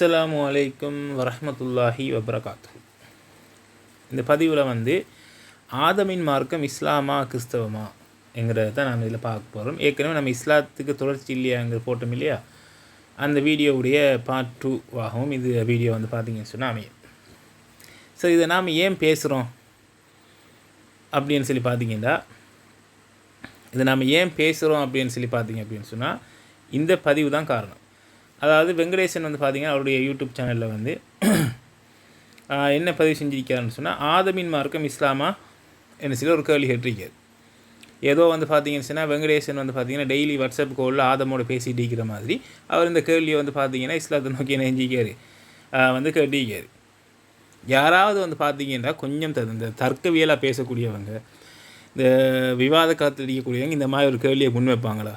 அஸ்லாம் வலைக்கும் வரமத்துல்லாஹி வபரகாத்து. இந்த பதிவில் வந்து ஆதமின் மார்க்கம் இஸ்லாமா கிறிஸ்தவமா என்கிறத தான் நாம் இதில் பார்க்க போகிறோம் ஏற்கனவே நம்ம இஸ்லாத்துக்கு தொடர்ச்சி இல்லையாங்கிற போட்டோம் இல்லையா? அந்த வீடியோவுடைய பார்ட் டூ ஆகவும் இது வீடியோ வந்து பார்த்தீங்கன்னு சொன்னால் அமையும். ஸோ இதை நாம் ஏன் பேசுகிறோம் அப்படின்னு சொல்லி பார்த்தீங்கன்னா இதை நாம் ஏன் பேசுகிறோம் அப்படின்னு சொல்லி பார்த்தீங்க அப்படின்னு சொன்னால் இந்த பதிவு தான் காரணம். அதாவது வெங்கடேசன் வந்து பார்த்தீங்கன்னா அவருடைய யூடியூப் சேனலில் வந்து என்ன பதிவு செஞ்சிருக்காருன்னு சொன்னால் ஆதமின் மார்க்கம் இஸ்லாமா? என்ன சொல்லி ஒரு கேள்வி கேட்டிருக்காரு. ஏதோ வந்து பார்த்தீங்கன்னு சொன்னால் வெங்கடேசன் வந்து பார்த்தீங்கன்னா டெய்லி வாட்ஸ்அப் கோலில் ஆதமோட பேசிகிட்டு இருக்கிற மாதிரி அவர் இந்த கேள்வியை வந்து பார்த்தீங்கன்னா இஸ்லாத்தை நோக்கி நெஞ்சிக்காரு வந்து கேட்டிருக்காரு. யாராவது வந்து பார்த்தீங்கன்னா கொஞ்சம் த- இந்த தர்க்கவியலாக பேசக்கூடியவங்க இந்த விவாத காலத்தில் இந்த மாதிரி ஒரு கேள்வியை முன்வைப்பாங்களா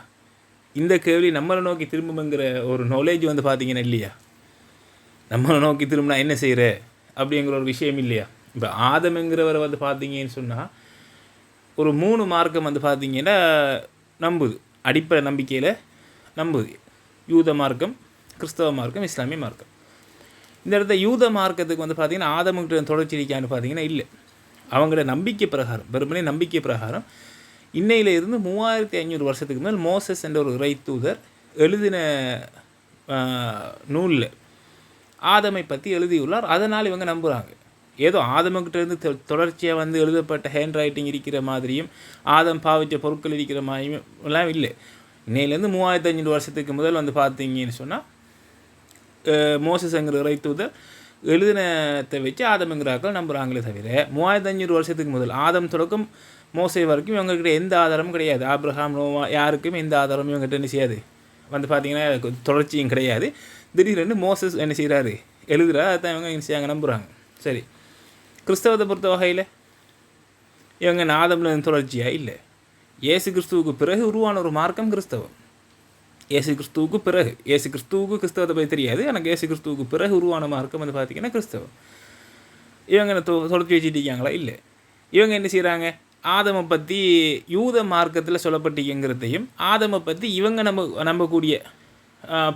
இந்த கேள்வி நம்மளை நோக்கி திரும்புங்கிற ஒரு நாலேஜ் வந்து பார்த்தீங்கன்னா இல்லையா? நம்மளை நோக்கி திரும்பினா என்ன செய்கிற அப்படிங்கிற ஒரு விஷயம் இல்லையா? இப்போ ஆதம்ங்கிறவரை வந்து பார்த்தீங்கன்னு சொன்னால் ஒரு மூணு மார்க்கம் வந்து பார்த்தீங்கன்னா நம்புது. அடிப்படை நம்பிக்கையில் நம்புது. யூத மார்க்கம் கிறிஸ்தவ மார்க்கம் இஸ்லாமிய மார்க்கம். இந்த இடத்த யூத மார்க்கத்துக்கு வந்து பார்த்திங்கன்னா ஆதமுகிட்ட தொடர்ச்சி இருக்கான்னு பார்த்தீங்கன்னா இல்லை. அவங்களோட நம்பிக்கை பிரகாரம் வெறுமனே நம்பிக்கை பிரகாரம் இன்னையிலிருந்து மூவாயிரத்தி ஐநூறு வருஷத்துக்கு மேல் மோசஸ் என்ற ஒரு இறை தூதர் எழுதின நூலில் ஆதமை பற்றி எழுதியுள்ளார். அதனால் இவங்க நம்புகிறாங்க ஏதோ ஆதமக்கிட்டேருந்து தொ- தொடர்ச்சியாக வந்து எழுதப்பட்ட ஹேண்ட் ரைட்டிங் இருக்கிற மாதிரியும் ஆதம் பாவிச்ச பொருட்கள் இருக்கிற மாதிரியும் எல்லாம் இல்லை இன்னையிலேருந்து மூவாயிரத்தி ஐநூறு வருஷத்துக்கு முதல் வந்து பார்த்தீங்கன்னு சொன்னால் மோசஸ்ங்கிற இறை தூதர் எழுதினத்தை வச்சு ஆதம்ங்கிறாக்கள் நம்புகிறாங்களே தவிர மூவாயிரத்தி ஐநூறு வருஷத்துக்கு முதல் ஆதம் தொடக்கம் மோசை வரைக்கும் இவங்ககிட்ட எந்த ஆதாரமும் கிடையாது. ஆப்ரஹாம் நோவா யாருக்கும் எந்த ஆதாரமும் இவங்ககிட்ட என்ன செய்யாது. வந்து பார்த்தீங்கன்னா தொடர்ச்சியும் கிடையாது. திடீர்னு மோசஸ் என்ன செய்கிறாரு எழுதுகிறா அதான் இவங்க என்ன செய்யாங்க நம்புகிறாங்க சரி. கிறிஸ்தவத்தை பொறுத்த வகையில் இவங்க நாதம்ல தொடர்ச்சியாக இல்லை. இயேசு கிறிஸ்துவுக்கு பிறகு உருவான ஒரு மார்க்கம் கிறிஸ்தவம். இயேசு கிறிஸ்துவுக்கு பிறகு இயேசு கிறிஸ்துவுக்கு கிறிஸ்தவத்தை பற்றி தெரியாது. எனக்கு இயேசு கிறிஸ்துவுக்கு பிறகு உருவான மார்க்கம் வந்து பார்த்தீங்கன்னா கிறிஸ்தவம். இவங்க தொ- தொடர்ச்சி வச்சுட்டு இருக்காங்களா? இல்லை. இவங்க என்ன செய்கிறாங்க ஆதமை பற்றி யூத மார்க்கத்தில் சொல்லப்பட்டிருக்கிறதையும் ஆதமை பற்றி இவங்க நம்ப நம்பக்கூடிய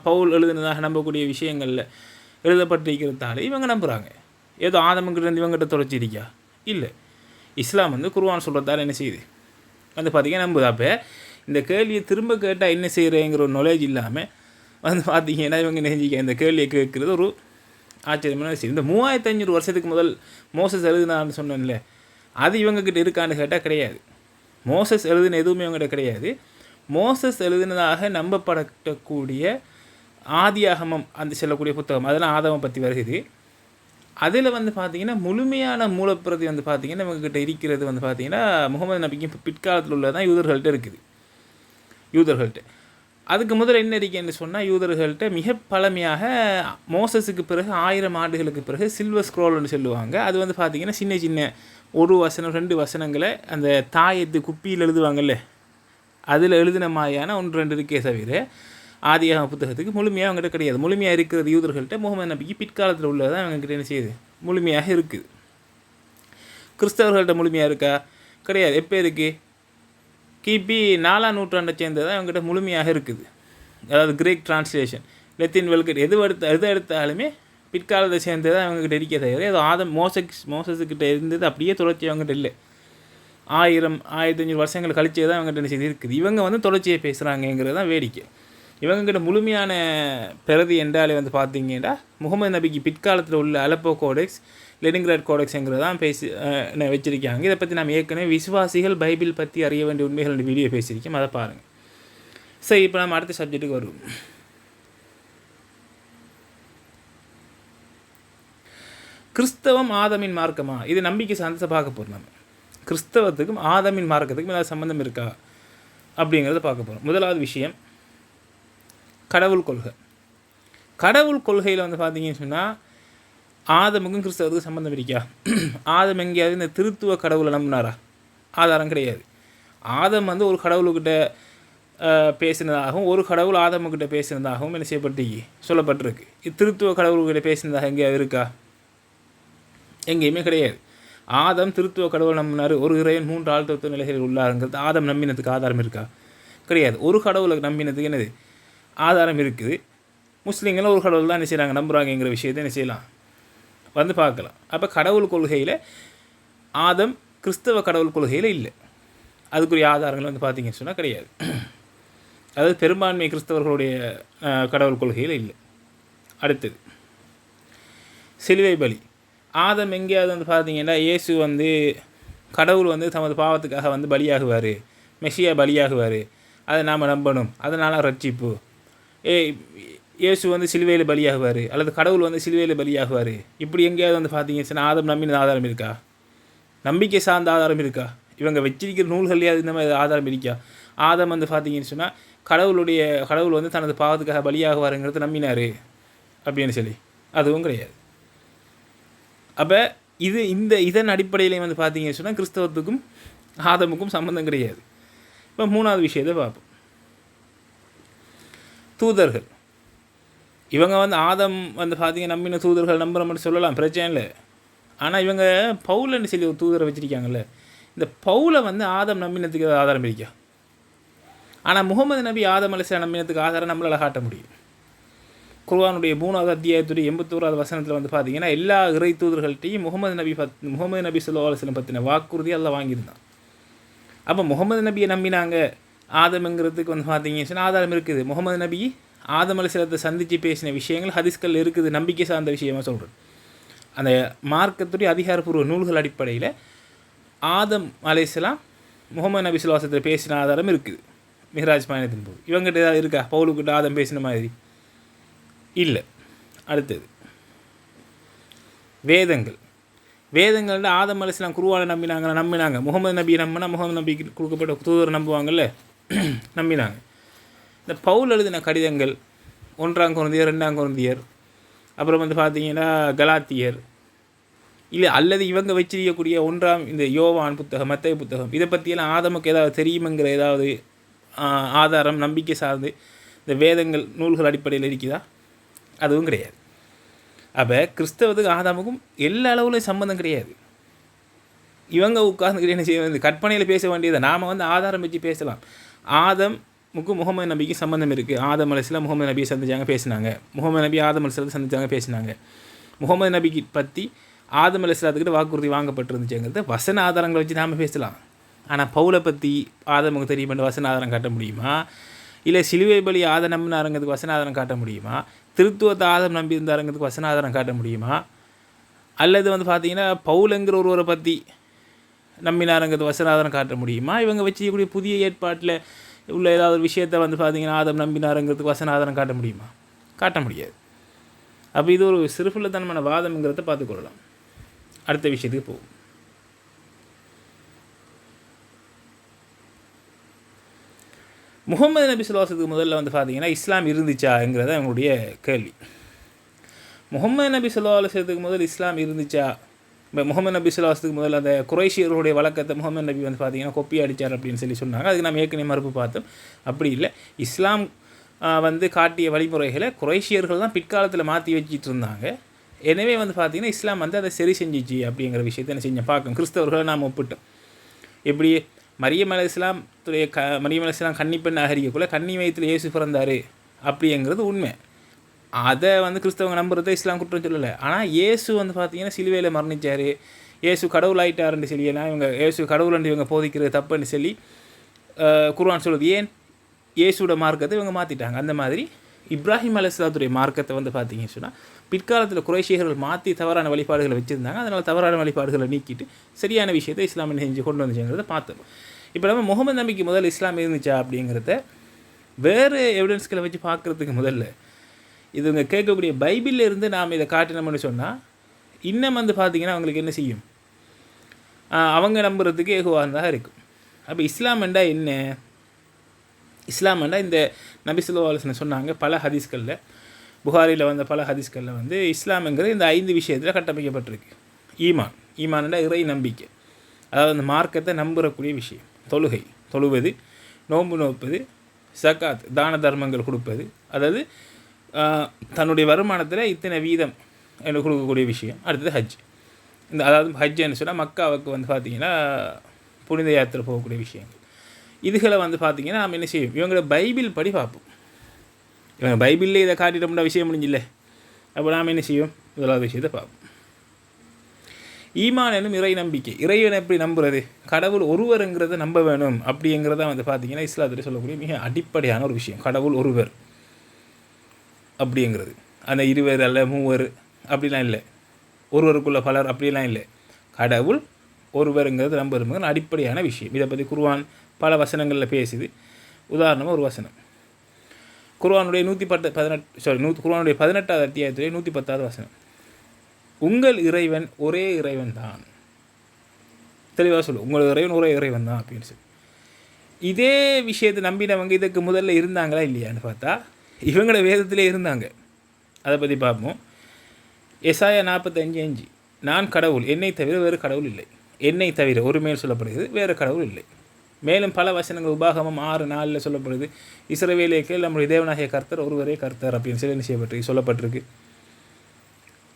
பவுல் எழுதுனதாக நம்பக்கூடிய விஷயங்களில் எழுதப்பட்டிருக்கிறதால இவங்க நம்புகிறாங்க ஏதோ ஆதமங்கிட்டேருந்து இவங்ககிட்ட தொலைச்சிருக்கியா? இல்லை. இஸ்லாம் வந்து குருவான் சொல்கிறதால என்ன செய்யுது? வந்து பார்த்தீங்கன்னா நம்புது. அப்போ இந்த கேள்வியை திரும்ப கேட்டால் என்ன செய்கிறேங்கிற ஒரு நாலேஜ் இல்லாமல் வந்து பார்த்திங்கன்னா இவங்க நெஞ்சிக்க இந்த கேள்வியை கேட்குறது ஒரு ஆச்சரியமான விஷயம். இந்த மூவாயிரத்தஞ்சூறு வருஷத்துக்கு முதல் மோசஸ் எழுதுனான்னு சொன்னேன்ல. அது இவங்கக்கிட்ட இருக்கான்னு கேட்டால் கிடையாது. மோசஸ் எழுதின எதுவுமே இவங்ககிட்ட கிடையாது. மோசஸ் எழுதினதாக நம்பப்படக்கூடிய ஆதியாகமம் அந்த சொல்லக்கூடிய புத்தகம் அதெல்லாம் ஆதமம் பற்றி வருகுது. அதில் வந்து பார்த்திங்கன்னா முழுமையான மூலப்பிரதி வந்து பார்த்திங்கன்னா இவங்ககிட்ட இருக்கிறது வந்து பார்த்திங்கன்னா முகமது நபிக்கு இப்போ பிற்காலத்தில் உள்ளதான் யூதர்கள்ட்ட இருக்குது. யூதர்கள்ட்ட. அதுக்கு முதல்ல என்ன இருக்கேன்னு சொன்னால் யூதர்கள்ட்ட மிக பழமையாக மோசஸுக்கு பிறகு ஆயிரம் ஆண்டுகளுக்கு பிறகு சில்வர் ஸ்க்ரோல்னு சொல்லுவாங்க. அது வந்து பார்த்தீங்கன்னா சின்ன சின்ன ஒரு வசனம் ரெண்டு வசனங்களை அந்த தாயத்து குப்பியில் எழுதுவாங்கல்ல அதில் எழுதின மாதிரியான ஒன்று ரெண்டு இருக்கே தவிர ஆதியாக புத்தகத்துக்கு முழுமையாக அவங்ககிட்ட கிடையாது. முழுமையாக இருக்கிறது யூதர்கள்ட்ட முகமது நபிக்கு பிற்காலத்தில் உள்ளதான் அவங்ககிட்ட என்ன செய்யுது? முழுமையாக இருக்குது. கிறிஸ்தவர்கள்ட்ட முழுமையாக இருக்கா? கிடையாது. எப்போ இருக்குது கிபி நாலாம் நூற்றாண்டை சேர்ந்தது அவங்ககிட்ட முழுமையாக இருக்குது. அதாவது கிரேக் டிரான்ஸ்லேஷன் லெத்தின் வெல்கட் எது எடுத்த எது எடுத்தாலுமே பிற்காலத்தை சேர்ந்தது அவங்ககிட்ட இருக்கே தவிர ஏதோ ஆதம் மோசஸ் மோசஸுக்கிட்ட இருந்தது அப்படியே தொடர்ச்சி அவங்ககிட்ட இல்லை. ஆயிரம் ஆயிரத்தி அஞ்சு வருஷங்கள் கழிச்சே தான் அவங்ககிட்ட என்ன செய்து இருக்குது. இவங்க வந்து தொடர்ச்சியை பேசுகிறாங்கங்கிறது தான் வேடிக்கை. இவங்ககிட்ட முழுமையான பிரதி என்றாலே வந்து பார்த்தீங்கன்னா முகமது நபிக்கு பிற்காலத்தில் உள்ள அலப்போ கோடெக்ஸ் லெனின்கிராட் கோடெக்ஸ்ங்கிறது தான் பேசி அஹ், என்ன இதை பற்றி நாம் ஏற்கனவே விசுவாசிகள் பைபிள் பற்றி அறிய வேண்டிய உண்மைகள் வீடியோ பேசியிருக்கோம். அதை பாருங்கள் சரி இப்போ நம்ம அடுத்த சப்ஜெக்ட்டுக்கு வருவோம். கிறிஸ்தவம் ஆதமின் மார்க்கமா? இது நம்பிக்கை சார்ந்த பார்க்க போகிறோம் நம்ம. கிறிஸ்தவத்துக்கும் ஆதமின் மார்க்கத்துக்கும் ஏதாவது சம்மந்தம் இருக்கா? அப்படிங்கிறத பார்க்க போகிறோம் முதலாவது விஷயம் கடவுள் கொள்கை. கடவுள் கொள்கையில் வந்து பார்த்தீங்கன்னு சொன்னால் ஆதமுக்கும் கிறிஸ்தவத்துக்கும் சம்மந்தம் இருக்கா? ஆதம் எங்கேயாவது இந்த திருத்துவ கடவுளை நம்பினாரா? ஆதாரம் கிடையாது. ஆதம் வந்து ஒரு கடவுள்கிட்ட பேசினதாகவும் ஒரு கடவுள் ஆதமுக்கிட்ட பேசினதாகவும் என்ன செய்யப்பட்டிருக்கு? சொல்லப்பட்டிருக்கு. இது திருத்துவ கடவுள்கிட்ட பேசினதாக எங்கேயாவது இருக்கா? எங்கேயுமே கிடையாது. ஆதம் திருத்துவ கடவுள் நம்பினார் ஒரு இறைவன் மூன்று ஆள் தத்துவ நிலைகளில் உள்ளாருங்கிறது. ஆதம் நம்பினதுக்கு ஆதாரம் இருக்கா? கிடையாது. ஒரு கடவுளை நம்பினதுக்கு என்னது? ஆதாரம் இருக்குது. முஸ்லீம்களும் ஒரு கடவுள் தான் என்ன செய்கிறாங்க நம்புகிறாங்கங்கிற விஷயத்தை என்ன செய்யலாம்? வந்து பார்க்கலாம். அப்போ கடவுள் கொள்கையில் ஆதம் கிறிஸ்தவ கடவுள் கொள்கையில் இல்லை. அதுக்குரிய ஆதாரங்கள் வந்து பார்த்தீங்கன்னு சொன்னால் கிடையாது. அதாவது பெரும்பான்மை கிறிஸ்தவர்களுடைய கடவுள் கொள்கையில் இல்லை. அடுத்தது சிலுவை பலி. ஆதம் எங்கேயாவது வந்து பார்த்தீங்கன்னா இயேசு வந்து கடவுள் வந்து தமது பாவத்துக்காக வந்து பலியாகுவார். மெஷியா பலியாகுவார். அதை நாம் நம்பணும். அதனால் ரட்சிப்பு. ஏ இயேசு வந்து சிலுவையில் பலியாகுவார். அல்லது கடவுள் வந்து சிலுவையில் பலியாகுவார். இப்படி எங்கேயாவது வந்து பார்த்தீங்கன்னு சொன்னால் ஆதம் நம்பின ஆதாரம் இருக்கா? நம்பிக்கை சார்ந்த ஆதாரம் இருக்கா? இவங்க வச்சிருக்கிற நூல்கள்லேயாவது இந்த மாதிரி ஆதாரம் இருக்கா? ஆதம் வந்து பார்த்தீங்கன்னு சொன்னால் கடவுளுடைய கடவுள் வந்து தனது பாவத்துக்காக பலியாகுவாருங்கிறத நம்பினார். அப்படின்னு சொல்லி. அதுவும் கிடையாது. அப்போ இது இந்த இதன் அடிப்படையிலையும் வந்து பார்த்தீங்கன்னு சொன்னால் கிறிஸ்தவத்துக்கும் ஆதமுக்கும் சம்மந்தம் கிடையாது. இப்போ மூணாவது விஷயத்தை பார்ப்போம். தூதர்கள். இவங்க வந்து ஆதம் வந்து பார்த்தீங்க நம்பின தூதர்கள் நம்புற மட்டும் சொல்லலாம் பிரச்சனை இல்லை. ஆனால் இவங்க பவுலன்னு சொல்லி ஒரு தூதரை வச்சுருக்காங்கல்ல இந்த பவுலை வந்து ஆதம் நம்பினத்துக்கு ஆதாரம் இருக்கா? ஆனால் முகமது நபி ஆதம் அலிஸ்லாம் நம்பினத்துக்கு ஆதாரம் நம்மளால் காட்ட முடியும். குர்வானுடைய மூணாவது அத்தியாயத்துடைய எண்பத்தோராவது வசனத்தில் வந்து பார்த்தீங்கன்னா எல்லா இறை தூதர்கள்ட்டையும் முகமது நபி பத் முகமது நபி சொல்லா அலுவலம் பற்றின வாக்குறுதி எல்லாம் வாங்கியிருந்தான். அப்போ முகமது நபியை நம்பினாங்க. ஆதம்ங்கிறதுக்கு வந்து பார்த்தீங்கன்னு சொன்னால் ஆதாரம் இருக்குது. முகமது நபி ஆதம் அலிசலத்தை சந்தித்து பேசின விஷயங்கள் ஹதீஸ்கள் இருக்குது. நம்பிக்கை சார்ந்த விஷயமாக சொல்கிறேன் அந்த மார்க்கத்துடைய அதிகாரப்பூர்வ நூல்கள் அடிப்படையில் ஆதம் அலைசலாம் முகமது நபி சுல்லாசத்தில் பேசின ஆதாரம் இருக்குது. மிஹராஜ் பயணத்தின் போது. இவங்ககிட்ட ஏதாவது இருக்கா? பவுலுக்கிட்ட ஆதம் பேசின மாதிரி. இல்லை. அடுத்தது. வேதங்கள். வேதங்கள்ல ஆதம் அலிஸ்லாம் குருவாலை நம்பினாங்க நம்பினாங்க. முகமது நபியை நம்பினா முகமது நபிக்கு கொடுக்கப்பட்ட தூதர் நம்புவாங்கல்ல? நம்பினாங்க. இந்த பவுல் எழுதின கடிதங்கள் ஒன்றாம் குழந்தையர் ரெண்டாம் குழந்தையர் அப்புறம் வந்து பார்த்தீங்கன்னா கலாத்தியர் இல்லை அல்லது இவங்க வச்சிருக்கக்கூடிய ஒன்றாம் இந்த யோவான் புத்தகம் மத்திய புத்தகம் இதை பற்றியெல்லாம் ஆதமுக்கு ஏதாவது தெரியுமங்கிற ஏதாவது ஆதாரம் நம்பிக்கை சார்ந்து இந்த வேதங்கள் நூல்கள் அடிப்படையில் இருக்குதா? அதுவும் கிடையாது. அப்போ கிறிஸ்தவத்துக்கு ஆதாமுக்கும் எல்லா அளவுலையும் சம்மந்தம் கிடையாது. இவங்க உட்கார்ந்து என்ன செய்ய கற்பனையில் பேச வேண்டியதை நாம் வந்து ஆதாரம் வச்சு பேசலாம். ஆதமுக்கு முகமது நபிக்கு சம்மந்தம் இருக்குது ஆதம் அலிஸ்லாம் முகமது நபியை சந்திச்சாங்க பேசினாங்க. முகமது நபி ஆதம் அலிஸ்லத்தை சந்திச்சாங்க பேசினாங்க. முகமது நபிக்கு பற்றி ஆதம் அலிஸ்லாத்துக்கிட்ட வாக்குறுதி வாங்கப்பட்டிருந்துச்சுங்கிறத வசன ஆதாரங்களை வச்சு நாம் பேசலாம். ஆனால் பவுலை பற்றி ஆதமுக்கு தெரியும் வசன ஆதாரம் காட்ட முடியுமா? இல்லை சிலுவை பலி ஆத நம்பினாருங்கிறதுக்கு வசன ஆதாரம் காட்ட முடியுமா? திருத்துவத்தை ஆதம் நம்பி இருந்தாருங்கிறதுக்கு வசன ஆதாரம் காட்ட முடியுமா? அல்லது வந்து பார்த்தீங்கன்னா பவுலுங்கிற ஒருவரை பற்றி நம்பினாருங்கிறது வசனாதாரம் காட்ட முடியுமா? இவங்க வச்சுக்கூடிய புதிய ஏற்பாட்டில் உள்ள ஏதாவது ஒரு விஷயத்தை வந்து பார்த்தீங்கன்னா ஆதம் நம்பினாருங்கிறதுக்கு வசனாதாரம் காட்ட முடியுமா? காட்ட முடியாது. அப்போ இது ஒரு சிறுபுள்ளத்தனமான வாதம்ங்கிறத பார்த்துக்கொள்ளலாம் அடுத்த விஷயத்துக்கு போகும் முகமது நபி சுல்லாசத்துக்கு முதல்ல வந்து பார்த்தீங்கன்னா இஸ்லாம் இருந்துச்சாங்கிறத அவங்களுடைய கேள்வி. முகமது நபி சொல்லா அலுவலத்துக்கு முதல் இஸ்லாம் இருந்துச்சா? இப்போ முகமது நபி சொல்லாசத்துக்கு முதல்ல அந்த குறைஷியர்களுடைய வழக்கத்தை முகமது நபி வந்து பார்த்தீங்கன்னா கொப்பி அடித்தார் அப்படின்னு சொல்லி சொன்னாங்க. அதுக்கு நம்ம ஏற்கனவே மறுப்பு பார்த்தோம். அப்படி இல்லை. இஸ்லாம் வந்து காட்டிய வழிமுறைகளை குறைஷியர்கள் தான் பிற்காலத்தில் மாற்றி வச்சிட்டு இருந்தாங்க. எனவே வந்து பார்த்திங்கன்னா இஸ்லாம் வந்து அதை சரி செஞ்சிச்சு அப்படிங்கிற விஷயத்தை என்ன செஞ்சேன். பார்க்கணும். கிறிஸ்தவர்களை நாம் ஒப்பிட்டோம். எப்படி மரியம் அலிஸ்லாம் துடைய க மரியம் அலிஸ்லாம் கன்னிப்பெண் நாகரிகக்குள்ளே கன்னி வயத்தில் இயேசு பிறந்தார். அப்படிங்கிறது உண்மை. அதை வந்து கிறிஸ்தவங்க நம்புறதை இஸ்லாம் குற்றம் சொல்லலை. ஆனால் இயேசு வந்து பார்த்தீங்கன்னா சிலுவையில் மரணிச்சார். இயேசு கடவுள் ஆயிட்டாருன்னு சொல்லி இவங்க இயேசு கடவுள்னு இவங்க போதிக்கிறது தப்புன்னு சொல்லி குருவான் சொல்வது சொல்லுது. ஏன்? இயேசுவோட மார்க்கத்தை இவங்க மாற்றிட்டாங்க அந்த மாதிரி இப்ராஹிம் அலிஸ்லாத்துடைய மார்க்கத்தை வந்து பார்த்தீங்கன்னு சொன்னால் பிற்காலத்தில் குறைஷியர்கள் மாற்றி தவறான வழிபாடுகளை வச்சுருந்தாங்க. அதனால் தவறான வழிபாடுகளை நீக்கிட்டு சரியான விஷயத்தை இஸ்லாமிய செஞ்சு கொண்டு வந்துச்சுங்கிறத பார்த்தோம். இப்போ நம்ம முகமது நபிக்கு முதல்ல இஸ்லாம் இருந்துச்சா அப்படிங்கிறத வேறு எவிடன்ஸ்களை வச்சு பார்க்குறதுக்கு முதல்ல இதுங்க கேட்கக்கூடிய பைபிளில் இருந்து நாம் இதை காட்டினோம்னு சொன்னால் இன்னும் வந்து பார்த்தீங்கன்னா அவங்களுக்கு என்ன செய்யும்? அவங்க நம்புறதுக்கு ஏகுவாக இருக்கும். அப்போ இஸ்லாம் என்றா என்ன? இஸ்லாம் என்றா இந்த நபி ஸல்லல்லாஹு சொன்னாங்க பல ஹதீஸ்களில். புகாரியில் வந்த பல ஹதீஸ்களில் வந்து இஸ்லாம்ங்கிறது இந்த ஐந்து விஷயத்தில் கட்டமைக்கப்பட்டிருக்கு. ஈமான். ஈமான்டா இறை நம்பிக்கை. அதாவது அந்த மார்க்கத்தை நம்புறக்கூடிய விஷயம். தொழுகை. தொழுவது நோன்பு நோப்பது சக்காத் தான தர்மங்கள் கொடுப்பது. அதாவது தன்னுடைய வருமானத்தில் இத்தனை வீதம் எனக்கு கொடுக்கக்கூடிய விஷயம். அடுத்தது ஹஜ். இந்த அதாவது ஹஜ்ஜுன்னு சொன்னால் மக்காவுக்கு வந்து பார்த்திங்கன்னா புனித யாத்திரை போகக்கூடிய விஷயங்கள். இதுகளை வந்து பார்த்திங்கன்னா நம்ம என்ன செய்யும் இவங்களோட பைபிள் படி பார்ப்போம். இவன் பைபிளில் இதை காட்டிட்டோம்னா விஷயம் முடிஞ்சில்ல அப்போ நாம் என்ன செய்வோம் முதலாவது விஷயத்தை பார்ப்போம் ஈமான் எனும் இறை நம்பிக்கை இறைவனை எப்படி நம்புறது கடவுள் ஒருவருங்கிறத நம்ப வேணும் அப்படிங்கிறத வந்து பார்த்தீங்கன்னா இஸ்லாத்தில் சொல்லக்கூடிய மிக அடிப்படையான ஒரு விஷயம் கடவுள் ஒருவர் அப்படிங்கிறது அந்த இருவர் அல்ல மூவர் அப்படிலாம் இல்லை ஒருவருக்குள்ள பலர் அப்படிலாம் இல்லை கடவுள் ஒருவருங்கிறது நம்புறதுங்கிற அடிப்படையான விஷயம் இதை பற்றி குருவான் பல வசனங்களில் பேசுது உதாரணமாக ஒரு வசனம் குர்வானுடைய நூற்றி பத்து பதினெட்டு சாரி நூ குர்வானுடைய பதினெட்டாவது அத்தியாயத்திலே நூற்றி பத்தாவது வசனம். உங்கள் இறைவன் ஒரே இறைவன் தான். தெளிவாக சொல்லு. உங்கள் இறைவன் ஒரே இறைவன் தான் அப்படின்னு சொல்லி. இதே விஷயத்தை நம்பினவங்க இதுக்கு முதல்ல இருந்தாங்களா இல்லையான்னு பார்த்தா இவங்களோட வேதத்திலே இருந்தாங்க. அதை பற்றி பார்ப்போம். எசாயா நாற்பத்தஞ்சு அஞ்சு. நான் கடவுள். என்னை தவிர வேறு கடவுள் இல்லை. என்னை தவிர ஒரு மேல் சொல்லப்படுகிறது வேறு கடவுள் இல்லை. மேலும் பல வசனங்கள் உபாகமம் ஆறு நாளில் சொல்லப்படுது. இஸ்ரவேலேக்கு நம்முடைய தேவனாகிய கர்த்தர் ஒருவரே கர்த்தர் அப்படின்னு சொல்லி செய்யப்பட்டு சொல்லப்பட்டிருக்கு.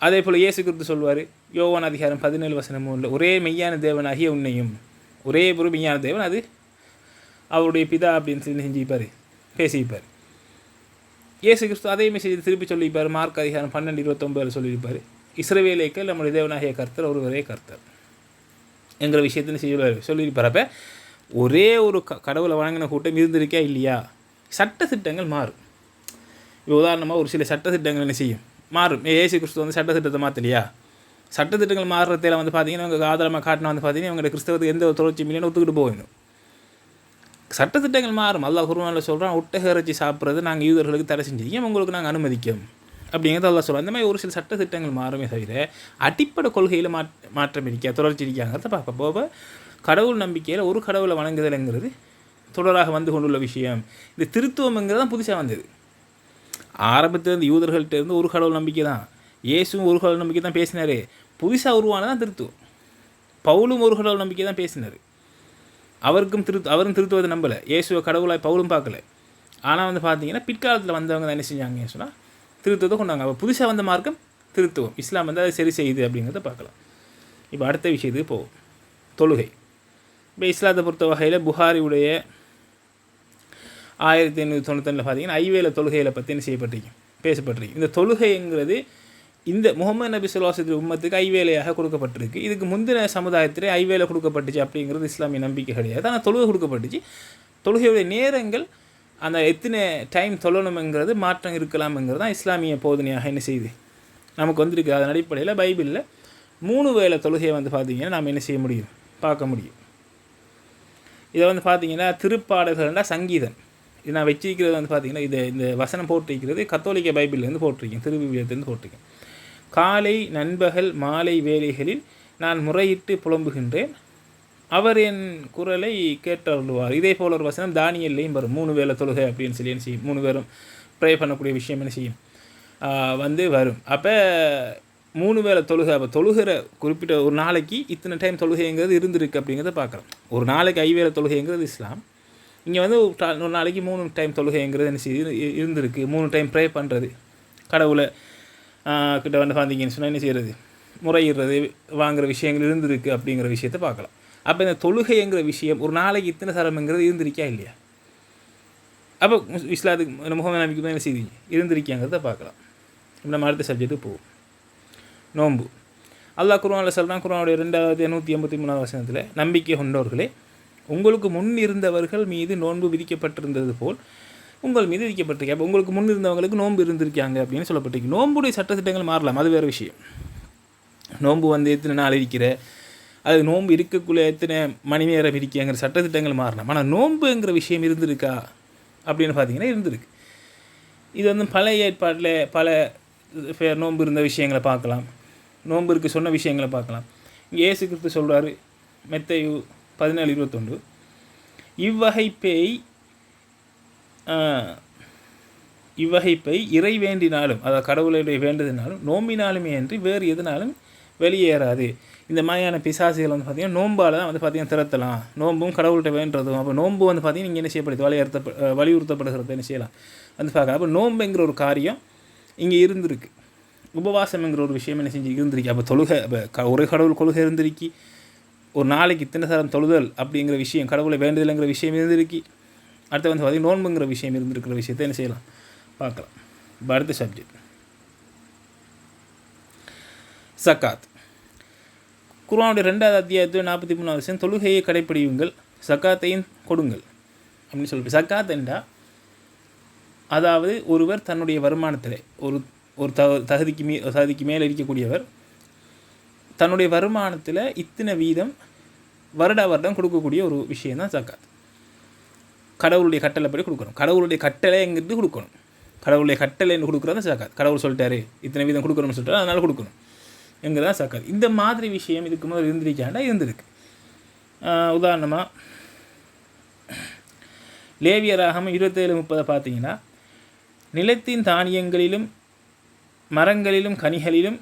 அதே போல் இயேசு குறித்து சொல்வார் யோவான் அதிகாரம் பதினேழு வசனம் மூணில் ஒரே மெய்யான தேவனாகிய உன்னையும் ஒரே ஒரு மெய்யான தேவன் அது அவருடைய பிதா அப்படின்னு சொல்லி செஞ்சுப்பார் பேசியிருப்பார் இயேசு கிறிஸ்து அதே மெசேஜ் திருப்பி சொல்லியிருப்பார் மார்க் அதிகாரம் பன்னெண்டு இருபத்தொம்பதில் சொல்லியிருப்பார் இஸ்ரவேலேக்கள் நம்முடைய தேவனாகிய கர்த்தர் ஒருவரே கர்த்தர் என்கிற விஷயத்தின்னு செய்வார் சொல்லியிருப்பார். அப்போ ஒரே ஒரு க கடவுளை வழங்கின கூட்டம் இருந்திருக்கா இல்லையா? சட்ட திட்டங்கள் மாறும். இப்போ உதாரணமாக ஒரு சில சட்ட திட்டங்கள் என்ன செய்யும்? மாறும். ஏசி கிறிஸ்துவ வந்து சட்ட திட்டத்தை மாற்றலையா சட்டத்திட்டங்கள் மாறுறதில் வந்து பார்த்தீங்கன்னா அவங்க ஆதாரமாக காட்டினா வந்து பார்த்தீங்கன்னா அவங்களோட கிறிஸ்தவத்துக்கு எந்த ஒரு தொடர்ச்சி இல்லைன்னு ஒத்துக்கிட்டு போயிடும். சட்டத்திட்டங்கள் மாறும். அல்லா குருவானில் சொல்கிறான் ஒட்டக இறைச்சி சாப்பிட்றது நாங்கள் யூதர்களுக்கு தடை செஞ்சிருக்கோம். உங்களுக்கு நாங்கள் அனுமதிக்கும். அப்படிங்கிறது அல்லா சொல்கிறோம் அந்த மாதிரி ஒரு சில சட்டத்திட்டங்கள் மாறுமே தவிர அடிப்படை கொள்கையில் மாற்றம் இருக்கா? தொடர்ச்சி இருக்காங்கிறத பார்க்க போக கடவுள் நம்பிக்கையில் ஒரு கடவுளை வணங்குதல்ங்கிறது தொடராக வந்து கொண்டுள்ள விஷயம். இந்த திருத்துவம்ங்கிறது தான் புதுசாக வந்தது. ஆரம்பத்தில் இருந்து யூதர்கள்ட்ட இருந்து ஒரு கடவுள் நம்பிக்கை தான். இயேசும் ஒரு கடவுள் நம்பிக்கை தான் பேசினார். புதுசாக உருவானதான் திருத்துவம். பவுலும் ஒரு கடவுள் நம்பிக்கை தான் பேசினார். அவருக்கும் திரு அவரும் திருத்துவதை நம்பலை. இயேசுவை கடவுளாய் பவுலும் பார்க்கல. ஆனால் வந்து பார்த்தீங்கன்னா பிற்காலத்தில் வந்தவங்க தான் என்ன செஞ்சாங்கன்னு சொன்னால் திருத்துவத்தை கொண்டாங்க. அப்போ புதுசாக வந்த மார்க்கம் திருத்துவம். இஸ்லாம் வந்து அதை சரி செய்யுது அப்படிங்கிறத பார்க்கலாம். இப்போ அடுத்த விஷயத்துக்கு போவோம். தொழுகை. இப்போ இஸ்லாத்தை பொறுத்த வகையில் புகாரியுடைய ஆயிரத்தி எண்ணூற்றி தொண்ணூத்தொன்னில் பார்த்தீங்கன்னா ஐவேல தொழுகையில் பற்றி என்ன செய்யப்பட்டிருக்கும் பேசப்பட்டிருக்கு. இந்த தொழுகைங்கிறது இந்த முகமது நபி சுல்லாசத்து உம்மத்துக்கு ஐவேலையாக கொடுக்கப்பட்டிருக்கு. இதுக்கு முந்தின சமுதாயத்தில் ஐவேலை கொடுக்கப்பட்டுச்சு அப்படிங்கிறது இஸ்லாமிய நம்பிக்கை கிடையாது. ஆனால் தொழுகை கொடுக்கப்பட்டுச்சு. தொழுகையுடைய நேரங்கள் அந்த எத்தனை டைம் தொழணுங்கிறது மாற்றம் இருக்கலாம்ங்கிறது தான் இஸ்லாமிய போதனையாக என்ன செய்யுது? நமக்கு வந்திருக்கு. அதன் அடிப்படையில் பைபிளில் மூணு வேலை தொழுகையை வந்து பார்த்திங்கன்னா நாம் என்ன செய்ய முடியும்? பார்க்க முடியும். இதை வந்து பார்த்தீங்கன்னா திருப்பாடல்கள்னா சங்கீதம். இது நான் வச்சிருக்கிறது வந்து பார்த்தீங்கன்னா இது இந்த வசனம் போட்டிருக்கிறது கத்தோலிக்க பைபிள்லேருந்து போட்டிருக்கேன் திருவிவியத்துலேருந்து போட்டிருக்கேன். காலை நண்பகல் மாலை வேலைகளில் நான் முறையிட்டு புலம்புகின்றேன். அவர் என் குரலை கேட்டருள்வார். இதே போல் ஒரு வசனம் தானியல்லையும் வரும். மூணு வேலை தொழுகை அப்படின்னு சொல்லி என்ன செய்யும்? மூணு பேரும் ப்ரே பண்ணக்கூடிய விஷயம் என்ன செய்யும்? வந்து வரும். அப்போ மூணு வேலை தொழுகை அப்போ தொழுகிற குறிப்பிட்ட ஒரு நாளைக்கு இத்தனை டைம் தொழுகைங்கிறது இருந்திருக்கு அப்படிங்கிறத பார்க்குறோம். ஒரு நாளைக்கு ஐவேலை தொழுகைங்கிறது இஸ்லாம். இங்கே வந்து ஒரு நாளைக்கு மூணு டைம் தொழுகைங்கிறது என்ன செய்யுது இருந்திருக்கு. மூணு டைம் ப்ரே பண்ணுறது கடவுளை கிட்ட வந்து பார்த்தீங்கன்னு சொன்னால் என்ன செய்கிறது முறையிடுறது வாங்குகிற விஷயங்கள் இருந்திருக்கு அப்படிங்கிற விஷயத்த பார்க்கலாம். அப்போ இந்த தொழுகைங்கிற விஷயம் ஒரு நாளைக்கு இத்தனை சரம்ங்கிறது இருந்திருக்கா இல்லையா? அப்போ இஸ்லாத்துக்கு முகமது நம்பிக்கை என்ன செய்யுது இருந்திருக்காங்கிறத பார்க்கலாம். நம்ம அடுத்த சப்ஜெக்ட்டுக்கு போவோம். நோன்பு. அல்லாஹ் குருவானில் சொல்கிறான் குருவானுடைய ரெண்டாவது நூற்றி எண்பத்தி மூணாவது வசனத்தில் நம்பிக்கை கொண்டவர்களே உங்களுக்கு முன் இருந்தவர்கள் மீது நோன்பு விதிக்கப்பட்டிருந்தது போல் உங்கள் மீது விதிக்கப்பட்டிருக்கேன் அப்போ உங்களுக்கு முன் இருந்தவங்களுக்கு நோன்பு இருந்திருக்காங்க அப்படின்னு சொல்லப்பட்டிருக்கு. நோன்புடைய சட்டத்திட்டங்கள் மாறலாம். அது வேறு விஷயம். நோன்பு வந்து எத்தனை நாள் இருக்கிற அது நோன்பு இருக்கக்குள்ளே எத்தனை மணி நேரம் இருக்கிங்கிற சட்டத்திட்டங்கள் மாறலாம். ஆனால் நோன்புங்கிற விஷயம் இருந்திருக்கா அப்படின்னு பார்த்தீங்கன்னா இருந்திருக்கு. இது வந்து பழைய ஏற்பாட்டில் பல நோன்பு இருந்த விஷயங்களை பார்க்கலாம். நோன்பு இருக்க சொன்ன விஷயங்களை பார்க்கலாம். இங்கே ஏசு கிறிஸ்து சொல்கிறாரு மெத்தையு பதினேழு இருபத்தொன்று. இவ்வகை பேய் இவ்வகை பேய் இறை வேண்டினாலும் அதாவது கடவுளுடைய வேண்டதினாலும் நோம்பினாலுமே என்று வேறு எதுனாலும் வெளியேறாது. இந்த மாதிரியான பிசாசிகள் வந்து பார்த்திங்கன்னா நோம்பால் தான் வந்து பார்த்திங்கன்னா திறத்தலாம் நோம்பும் கடவுள்கிட்ட வேண்டதும் அப்போ நோம்பு வந்து பார்த்திங்கன்னா இங்கே என்ன செய்யப்படுது? வலியுறுத்த வலியுறுத்தப்படுகிறது என்ன செய்யலாம்? வந்து பார்க்க அப்போ நோம்புங்கிற ஒரு காரியம் இங்கே இருந்திருக்கு. உபவாசம்ங்கிற ஒரு விஷயம் என்ன செஞ்சு இருந்திருக்கு அப்போ தொழுகை அப்போ ஒரு கடவுள் கொள்கை இருந்திருக்கு ஒரு நாளைக்கு இத்தனை சாரம் தொழுதல் அப்படிங்கிற விஷயம் கடவுளை வேண்டுதல்ங்கிற விஷயம் இருந்திருக்கு அடுத்து வந்து பார்த்திங்கன்னா நோன்புங்கிற விஷயம் இருந்திருக்கிற விஷயத்தை என்ன செய்யலாம் பார்க்கலாம் இப்போ அடுத்த சப்ஜெக்ட் சக்காத் குரானுடைய ரெண்டாவது அத்தியாயத்தில் நாற்பத்தி மூணாவது வருஷம் தொழுகையை கடைப்பிடியுங்கள் சக்காத்தையும் கொடுங்கள் அப்படின்னு சொல்லி சக்காத் என்றால் அதாவது ஒருவர் தன்னுடைய வருமானத்தில் ஒரு ஒரு த தகுதிக்கு மீ தகுதிக்கு மேலே இருக்கக்கூடியவர் தன்னுடைய வருமானத்தில் இத்தனை வீதம் வருட வருடம் கொடுக்கக்கூடிய ஒரு விஷயம் தான் சக்காத். கடவுளுடைய கட்டளைப்படி கொடுக்கணும். கடவுளுடைய கட்டளை எங்கிருந்து கொடுக்கணும். கடவுளுடைய கட்டளைன்னு கொடுக்குறது சக்காத். கடவுள் சொல்லிட்டாரு இத்தனை வீதம் கொடுக்கணும்னு சொல்லிட்டாரு அதனால் கொடுக்கணும். எங்கே தான் சக்காத். இந்த மாதிரி விஷயம் இதுக்கு முதல் இருந்திருக்காண்டா? இருந்திருக்கு. உதாரணமாக லேவியராகம் இருபத்தேழு முப்பதை பார்த்தீங்கன்னா நிலத்தின் தானியங்களிலும் மரங்களிலும் கனிகளிலும்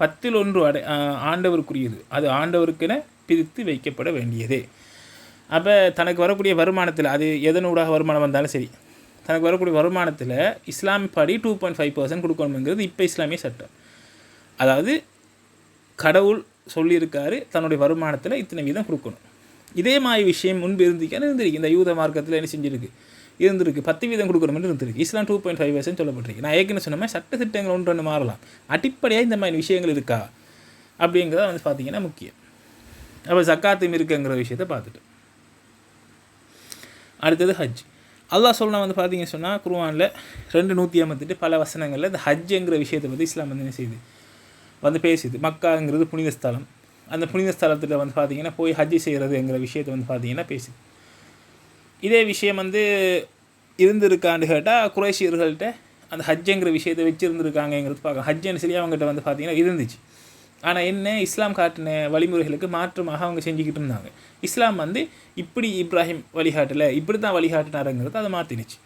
பத்தில் ஒன்று அடை ஆண்டவருக்குரியது. அது ஆண்டவருக்கென பிரித்து வைக்கப்பட வேண்டியதே. அப்போ தனக்கு வரக்கூடிய வருமானத்தில் அது எதனூடாக வருமானம் வந்தாலும் சரி தனக்கு வரக்கூடிய வருமானத்தில் இஸ்லாம் படி டூ பாயிண்ட் ஃபைவ் பர்சன்ட் கொடுக்கணுங்கிறது இப்போ இஸ்லாமிய சட்டம். அதாவது கடவுள் சொல்லியிருக்காரு தன்னுடைய வருமானத்தில் இத்தனை வீதம் கொடுக்கணும். இதே மாதிரி விஷயம் முன்பு இருந்திக்கான இருந்திருக்கு. இந்த யூத மார்க்கத்தில் என்ன செஞ்சிருக்கு? இருந்திருக்கு. பத்து வீதம் மாதிரி இருந்திருக்கு. இஸ்லாம் டூ பாயிண்ட் ஃபைவ் பர்சன்ட் சொல்லப்பட்டிருக்கு. நான் ஏற்கனவே சொன்ன மாதிரி சட்ட திட்டங்கள் ஒன்று ஒன்று மாறலாம். அடிப்படையாக இந்த மாதிரி விஷயங்கள் இருக்கா? அப்படிங்கிறத வந்து பார்த்தீங்கன்னா முக்கியம். அப்போ சக்காத்தும் இருக்குங்கிற விஷயத்தை பார்த்துட்டு. அடுத்தது ஹஜ். அல்லாஹ் சொல்லணும் வந்து பார்த்தீங்க சொன்னால் குருவானில் ரெண்டு நூற்றி ஐம்பத்தெட்டு பல வசனங்களில் இந்த ஹஜ்ஜுங்கிற விஷயத்தை பற்றி இஸ்லாம் வந்து என்ன செய்யுது? வந்து பேசுது. மக்காங்கிறது புனித ஸ்தலம். அந்த புனித ஸ்தலத்தில் வந்து பார்த்தீங்கன்னா போய் ஹஜ்ஜி செய்கிறதுங்கிற விஷயத்தை வந்து பார்த்தீங்கன்னா பேசுது. இதே விஷயம் வந்து இருந்திருக்கான்னு கேட்டால் குரேஷியர்கள்ட்ட அந்த ஹஜ்ஜுங்கிற விஷயத்தை வச்சுருந்துருக்காங்கங்கிறது பார்க்கலாம். ஹஜ்ஜுன்னு சொல்லி அவங்ககிட்ட வந்து பார்த்தீங்கன்னா இருந்துச்சு. ஆனால் என்ன இஸ்லாம் காட்டின வழிமுறைகளுக்கு மாற்றமாக அவங்க செஞ்சுக்கிட்டு இருந்தாங்க. இஸ்லாம் வந்து இப்படி இப்ராஹிம் வழிகாட்டலை இப்படி தான் வழிகாட்டினாருங்கிறத அதை மாற்றினுச்சு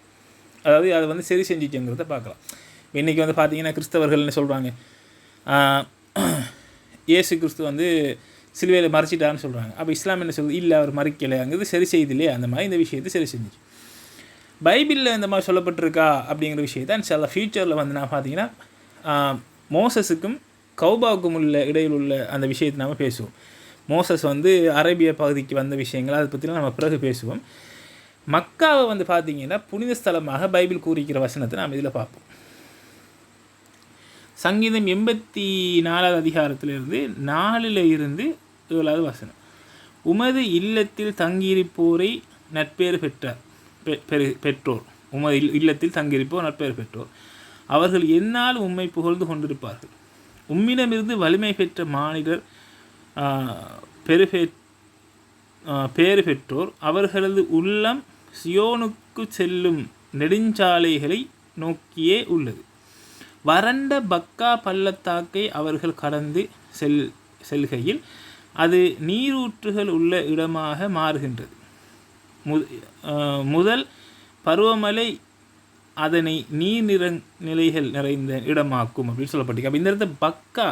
அதாவது அதை வந்து சரி செஞ்சிச்சுங்கிறத பார்க்கலாம். இன்றைக்கி வந்து பார்த்தீங்கன்னா கிறிஸ்தவர்கள்னு சொல்கிறாங்க இயேசு கிறிஸ்து வந்து சிலுவையில் மறைச்சிட்டான்னு சொல்கிறாங்க அப்போ இஸ்லாம் என்ன சொல்லுது? இல்லை அவர் மறைக்கலைங்கிறது சரி செய்து இல்லையா அந்த மாதிரி இந்த விஷயத்தை சரி செஞ்சு பைபிளில் இந்த மாதிரி சொல்லப்பட்டிருக்கா அப்படிங்கிற விஷயத்தை சில ஃபியூச்சரில் வந்து நான் பார்த்தீங்கன்னா மோசஸுக்கும் கௌபாவுக்கும் உள்ள இடையில் உள்ள அந்த விஷயத்தை நாம் பேசுவோம். மோசஸ் வந்து அரேபிய பகுதிக்கு வந்த விஷயங்கள் அதை பற்றிலாம் நம்ம பிறகு பேசுவோம். மக்காவை வந்து பார்த்தீங்கன்னா புனித ஸ்தலமாக பைபிள் கூறிக்கிற வசனத்தை நாம் இதில் பார்ப்போம். சங்கீதம் எண்பத்தி நாலாவது அதிகாரத்திலிருந்து நாலில் இருந்து ஏழாவது வசனம். உமது இல்லத்தில் தங்கியிருப்போரை நட்பேறு பெற்றார் பெ- பெரு- பெற்றோர். உமது இல்- இல்லத்தில் தங்கியிருப்போர் நட்பேறு பெற்றோர். அவர்கள் என்னால் உம்மை புகழ்ந்து கொண்டிருப்பார்கள். உம்மிடமிருந்து வலிமை பெற்ற மாநிலர் ஆ, பெருபெ பேறு பெற்றோர். அவர்களது உள்ளம் சியோனுக்கு செல்லும் நெடுஞ்சாலைகளை நோக்கியே உள்ளது. வறண்ட பக்கா பள்ளத்தாக்கை அவர்கள் கடந்து செல் செல்கையில் அது நீரூற்றுகள் உள்ள இடமாக மாறுகின்றது. முதல் பருவமழை அதனை நீர் நிற நிலைகள் நிறைந்த இடமாக்கும் அப்படின்னு சொல்லப்பட்டிருக்கு. அப்போ இந்த இடத்த பக்கா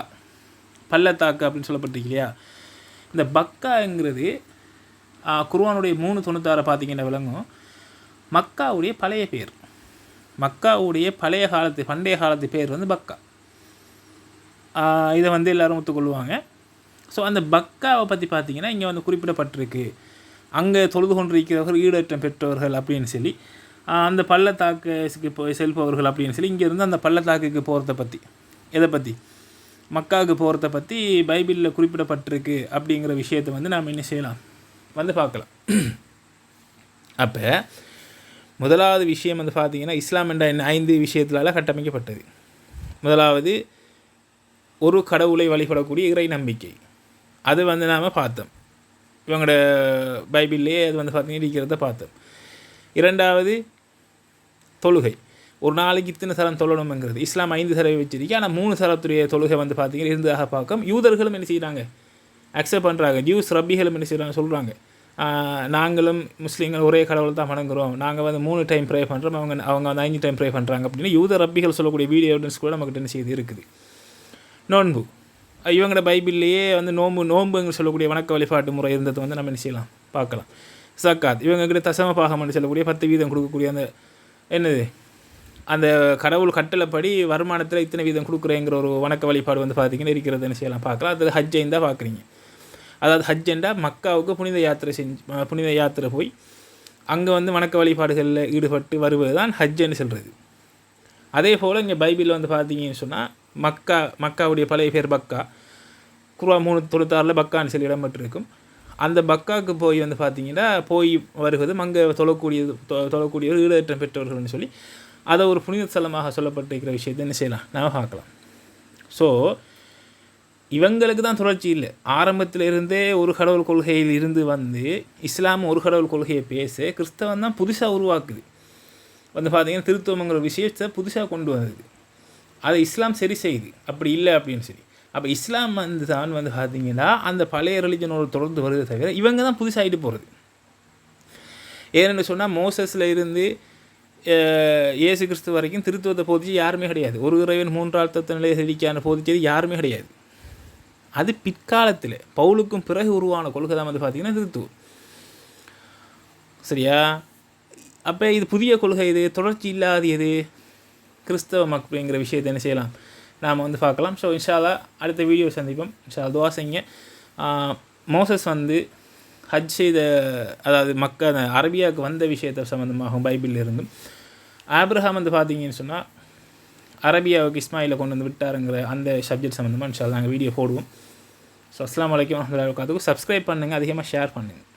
பள்ளத்தாக்கு அப்படின்னு சொல்லப்பட்டிருக்கு இல்லையா? இந்த பக்காங்கிறது குருவானுடைய மூணு தொண்ணூத்தாறை பார்த்தீங்கன்னா விளங்கும். மக்காவுடைய பழைய பேர். மக்காவுடைய பழைய காலத்து பண்டைய காலத்து பேர் வந்து பக்கா. இதை வந்து எல்லாரும் ஒத்துக்கொள்வாங்க. ஸோ அந்த பக்காவை பற்றி பார்த்திங்கன்னா இங்கே வந்து குறிப்பிடப்பட்டிருக்கு. அங்கே தொழுது கொண்டிருக்கிறவர்கள் ஈடேற்றம் பெற்றவர்கள் அப்படின்னு சொல்லி அந்த பள்ளத்தாக்கு போய் செல்பவர்கள் அப்படின்னு சொல்லி இங்கேருந்து அந்த பள்ளத்தாக்குக்கு போகிறத பற்றி எதை பற்றி மக்காவுக்கு போகிறத பற்றி பைபிளில் குறிப்பிடப்பட்டிருக்கு அப்படிங்கிற விஷயத்தை வந்து நாம் என்ன செய்யலாம்? வந்து பார்க்கலாம். அப்போ முதலாவது விஷயம் வந்து பார்த்தீங்கன்னா இஸ்லாம் என்ற இந்த ஐந்து விஷயத்திலால கட்டமைக்கப்பட்டது. முதலாவது ஒரு கடவுளை வழிபடக்கூடிய இறை நம்பிக்கை. அது வந்து நாம் பார்த்தோம். இவங்களோட பைபிள்லேயே அது வந்து பார்த்திங்கன்னா இருக்கிறத பார்த்தோம். இரண்டாவது தொழுகை. ஒரு நாளைக்கு இத்தனை சரம் தொழணுங்கிறது இஸ்லாம் ஐந்து சரவை வச்சிருக்கு. ஆனால் மூணு சரத்துடைய தொழுகை வந்து பார்த்திங்கன்னா இருந்ததாக பார்க்கும் யூதர்களும் என்ன செய்கிறாங்க அக்செப்ட் பண்ணுறாங்க ஜூஸ் ரப்பிகளும் என்ன செய்கிறாங்க சொல்கிறாங்க நாங்களும் முஸ்லீம்கள் ஒரே கடவுள் தான் வணங்குறோம். நாங்கள் வந்து மூணு டைம் ப்ரே பண்ணுறோம் அவங்க அவங்க வந்து அஞ்சு டைம் ப்ரே பண்ணுறாங்க அப்படின்னு யூத ரப்பிகள் சொல்லக்கூடிய வீடியோ எவிடன்ஸ் கூட நமக்கு என்ன செய்து இருக்குது. நோன்பு. இவங்களோட பைபிள்லேயே வந்து நோன்பு நோன்புங்க சொல்லக்கூடிய வணக்க வழிபாட்டு முறை இருந்தது வந்து நம்ம என்ன செய்யலாம்? பார்க்கலாம். சக்காத். இவங்ககிட்ட தசம பாகம்னு சொல்லக்கூடிய பத்து வீதம் கொடுக்கக்கூடிய அந்த என்னது? அந்த கடவுள் கட்டளைப்படி வருமானத்தில் இத்தனை வீதம் கொடுக்குறேங்கிற ஒரு வணக்க வழிபாடு வந்து பார்த்தீங்கன்னா இருக்கிறது என்ன செய்யலாம்? பார்க்கலாம். அது ஹஜ்ஜையும் தான் பார்க்குறீங்க அதாவது ஹஜ் என்றால் மக்காவுக்கு புனித யாத்திரை செஞ்சு புனித யாத்திரை போய் அங்கே வந்து வணக்க வழிபாடுகளில் ஈடுபட்டு வருவது தான் ஹஜ்ஜுன்னு சொல்கிறது அதே போல் இங்கே பைபிளில் வந்து பார்த்தீங்கன்னு சொன்னால் மக்கா மக்காவுடைய பழைய பேர் பக்கா. குருவா மூணு தொழுத்தாறில் பக்கான்னு சொல்லி இடம்பெற்றிருக்கும். அந்த பக்காவுக்கு போய் வந்து பார்த்தீங்கன்னா போய் வருவதும் அங்கே தொழக்கூடியது தொ- தொழக்கூடியவர் ஈடேற்றம் பெற்றவர்கள்னு சொல்லி அதை ஒரு புனித ஸ்தலமாக சொல்லப்பட்டிருக்கிற விஷயத்தை என்ன செய்யலாம்? நாம் பார்க்கலாம். ஸோ இவங்களுக்கு தான் தொடர்ச்சி இல்லை. ஆரம்பத்தில் இருந்தே ஒரு கடவுள் கொள்கையில் இருந்து வந்து இஸ்லாம் ஒரு கடவுள் கொள்கையை பேச கிறிஸ்தவம் தான் புதுசாக உருவாக்குது. வந்து பார்த்தீங்கன்னா திருத்துவங்கிற விஷயத்தை புதுசாக கொண்டு வந்தது. அதை இஸ்லாம் சரி செய்யுது அப்படி இல்லை அப்படின்னு சொல்லி. அப்போ இஸ்லாம் வந்து தான் வந்து பார்த்தீங்கன்னா அந்த பழைய ரிலிஜனோட தொடர்ந்து வருது தவிர இவங்க தான் புதுசாகிட்டு போகிறது ஏன்னு சொன்னால் மோசஸில் இருந்து ஏசு இயேசு கிறிஸ்து வரைக்கும் திருத்துவத்தை போதிச்சு யாருமே கிடையாது. ஒரு இறைவன் மூன்றாள் தத்துவ நிலையை செடிக்கான போதிச்சது யாருமே கிடையாது. அது பிற்காலத்தில். பவுலுக்கும் பிறகு உருவான கொள்கை தான் வந்து பார்த்திங்கன்னா திருத்துவம் சரியா? அப்போ இது புதிய கொள்கை இது தொடர்ச்சி இல்லாத இது கிறிஸ்தவ மக்களுங்கிற விஷயத்தை என்ன செய்யலாம்? நாம் வந்து பார்க்கலாம். ஸோ இன்ஷாலா அடுத்த வீடியோ சந்திப்போம். இன்ஷா துவா செய்யுங்க. மோசஸ் வந்து ஹஜ் செய்த அதாவது மக்க அரபியாவுக்கு வந்த விஷயத்தை சம்மந்தமாகும் பைபிளில் இருந்தும். ஆப்ரஹாம் வந்து பார்த்தீங்கன்னு சொன்னால் அரபியாவுக்கு இஸ்மாயில கொண்டு வந்து விட்டாருங்கிற அந்த சப்ஜெக்ட் சம்மந்தமாக இன்ஷா நாங்கள் வீடியோ போடுவோம். ஸோ அஸ்லாம் வலைக்கும் வரமத்துல்லாஹி சப்ஸ்கிரைப் பண்ணுங்கள் அதிகமாக ஷேர் பண்ணுங்கள்